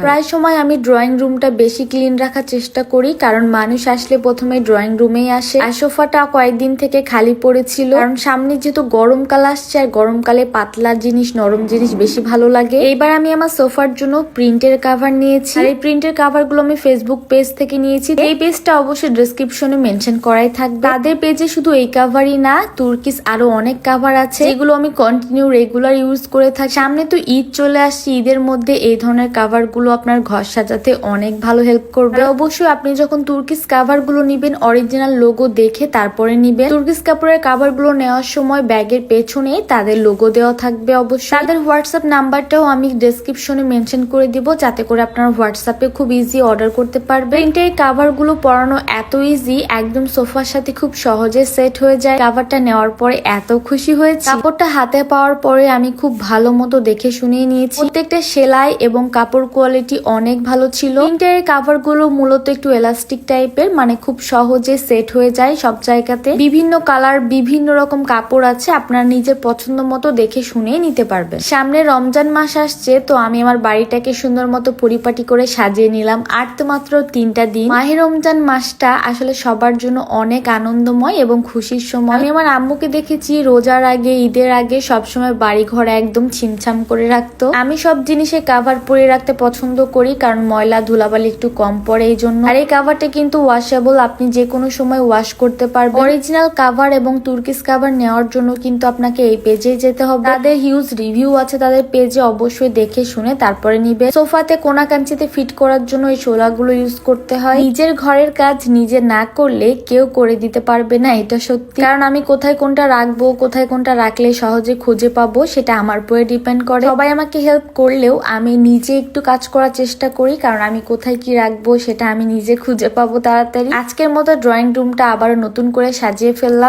হয়। প্রায় সময় আমি ড্রয়িং রুমটা বেশি ক্লিন রাখার চেষ্টা করি, কারণ মানুষ আসলে প্রথমে ড্রয়িং রুমেই আসে। আর সোফাটা কয়েকদিন থেকে খালি পড়েছিল, কারণ সামনে যেহেতু গরমকাল আসছে আর গরমকালে পাতলা জিনিস, নরম জিনিস বেশি ভালো লাগে। এইবার আমি আমার সোফার জন্য প্রিন্টের কাভার নিয়েছি। এই প্রিন্টের কাভারগুলো আমি ফেসবুক পেজ থেকে নিয়েছি। এই পেজটা অবশ্যই ডিসক্রিপশনে মেনশন করাই থাকবে। তাদের পেজে শুধু এই কাভারই না, তুর্কিস আরও অনেক কাভার আছে। এগুলো আমি কন্টিনিউ রেগুলার ইউজ করে থাকি। সামনে তো ঈদ চলে আসছে, ঈদের মধ্যে এই ধরনের কাভারগুলো আপনার ঘর সাজাতে অনেক ভালো হেল্প করবে। অবশ্যই আপনি যখন তুর্কিস কাভারগুলো নিবেন অরিজিনাল লোগো দেখে তারপরে নিবেন। তুর্কিস কাপড়ের কাভারগুলো নেওয়ার সময় ব্যাগের পেছনে তাদের লোগো দেওয়া থাকবে অবশ্যই। তাদের হোয়াটসঅ্যাপ নাম্বারটাও আমি ডেসক্রিপশনে মেনশন করে দিব যাতে করে আপনারা হোয়াটসঅ্যাপে খুব ইজি অর্ডার করতে পারবেন। প্রিন্টের কাভারগুলো পরানো এত ইজি একদম সোফার সাথে খুব সহজে সেট হয়ে যায়। কাভারটা নেওয়ার পরে এত খুশি হয়েছে। কাপড়টা হাতে পাওয়ার পরে আমি খুব ভালো মতো দেখে শুনিয়ে নিয়েছি। প্রত্যেকটা সেলাই এবং কাপড় কোয়ালিটি অনেক ভালো ছিল। প্রিন্টের কাভারগুলো মূলত একটু এলাস্টিক টাইপের মানে খুব সহজে সেট হয়ে যায় সব জায়গাতে। বিভিন্ন কালার বিভিন্ন রকম কাপড় আছে, আপনার নিজের পছন্দ মতো দেখে শুনে নিতে পারবেন। সামনে রমজান মাস আসছে, তো আমি আমার বাড়িটাকে সুন্দর মতো পরিপাটি করে সাজিয়ে নিলাম। আর তো মাত্র তিনটা দিন। মাহে রমজান মাসটা আসলে সবার জন্য অনেক আনন্দময় এবং খুশির সময়। আমি আমার আম্মুকে দেখেছি রোজার আগে, ঈদের আগে সবসময় বাড়ি ঘর একদম ছিমছাম করে রাখতো। আমি সব জিনিসে কাভার পরে রাখতে পছন্দ করি, কারণ ময়লা ধুলাবালি একটু কম পড়ে এই জন্য। আর এই কাভারটা কিন্তু ওয়াশেবল আপনি যে কোনো সময় ওয়াশ করতে পারবেন। অরিজিনাল কাভার এবং তুর্কিস কাভার নেওয়ার জন্য কিন্তু আপনাকে এই পেজে যেতে হবে। তাদের হিউজ রিভিউ আছে, তাদের পেজে অবশ্যই দেখে শুনে তারপরে নিবে। সোফাতে কোনা কাঞ্চিতে ফিট করার জন্য এই শোলাগুলো ইউজ করতে হয়। নিজের ঘরের কাজ নিজে না করলে কেউ করে দিতে পারবে না, এটা সত্যি। কারণ আমি কোথায় কোনটা রাখব, কোথায় কোনটা রাখলে সহজে খুঁজে পাবো, সেটা আমার উপরে ডিপেন্ড করে। সবাই আমাকে হেল্প করলেও আমি নিজে একটু কাজ করার চেষ্টা করি, কারণ আমি কোথায় কি রাখব সেটা আমি নিজে খুঁজে পাবো তাড়াতাড়ি। আজকের মতো ড্রয়িং রুমটা আবারও নতুন করে সাজিয়ে ফেললাম।